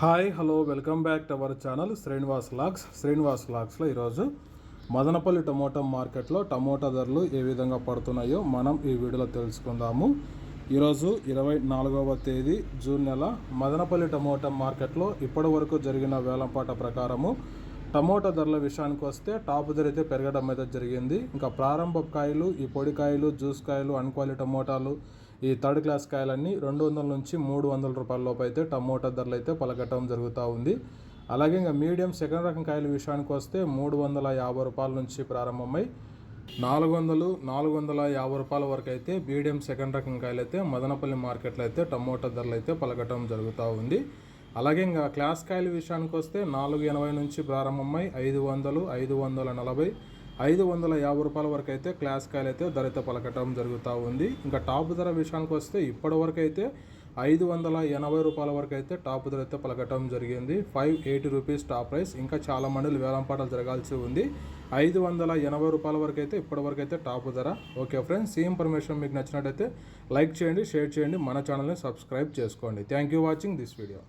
Hi hello welcome back to our channel Srinivas lakhs. Srinivas లాక్స్లో ఈరోజు Madanapalle tomato మార్కెట్లో టమోటా ధరలు ఏ విధంగా పడుతున్నాయో మనం ఈ వీడియోలో తెలుసుకుందాము. ఈరోజు ఇరవై నాలుగవ తేదీ జూన్ నెల. మదనపల్లి టమోటా మార్కెట్లో ఇప్పటి వరకు జరిగిన వేలంపాట ప్రకారము టమోటా ధరల విషయానికి వస్తే టాప్ ధర అయితే పెరగడం అయితే జరిగింది. ఇంకా ప్రారంభ కాయలు ఈ పొడి కాయలు జ్యూస్ కాయలు అన్క్వాలి టమోటాలు ఈ థర్డ్ క్లాస్ కాయలన్నీ రెండు వందల నుంచి మూడు వందల రూపాయల లోపు అయితే టమోటా ధరలు అయితే పలకటం జరుగుతూ ఉంది. అలాగే ఇంకా మీడియం సెకండ్ రకం కాయల విషయానికి వస్తే మూడు వందల యాభై రూపాయల నుంచి ప్రారంభమై నాలుగు వందలు నాలుగు వందల యాభై రూపాయల వరకు అయితే మీడియం సెకండ్ రకం కాయలు అయితే మదనపల్లి మార్కెట్లో అయితే టమోటా ధరలు అయితే పలకటం జరుగుతూ ఉంది. అలాగే ఇంకా క్లాస్ కాయల విషయానికి వస్తే నాలుగు ఎనభై నుంచి ప్రారంభమై ఐదు వందలు ఐదు వందల నలభై ఐదు వందల యాభై రూపాయల వరకు అయితే క్లాస్ కాయలు అయితే ధర పలకటం జరుగుతూ ఉంది. ఇంకా టాప్ ధర విషయానికి వస్తే ఇప్పటి వరకు అయితే ఐదు వందల ఎనభై రూపాయల వరకు అయితే టాప్ ధర అయితే పలకటం జరిగింది. Five eighty rupees top price. ఇంకా చాలా మండలు వేలంపాటలు జరగాల్సి ఉంది. ఐదు వందల ఎనభై రూపాయల వరకు అయితే ఇప్పటి వరకు అయితే టాప్ ధర. ఓకే ఫ్రెండ్స్ ఈ ఇన్ఫర్మేషన్ మీకు నచ్చినట్టయితే లైక్ చేయండి షేర్ చేయండి. మన ఛానల్ని సబ్స్క్రైబ్ చేసుకోండి. Thank you watching this video.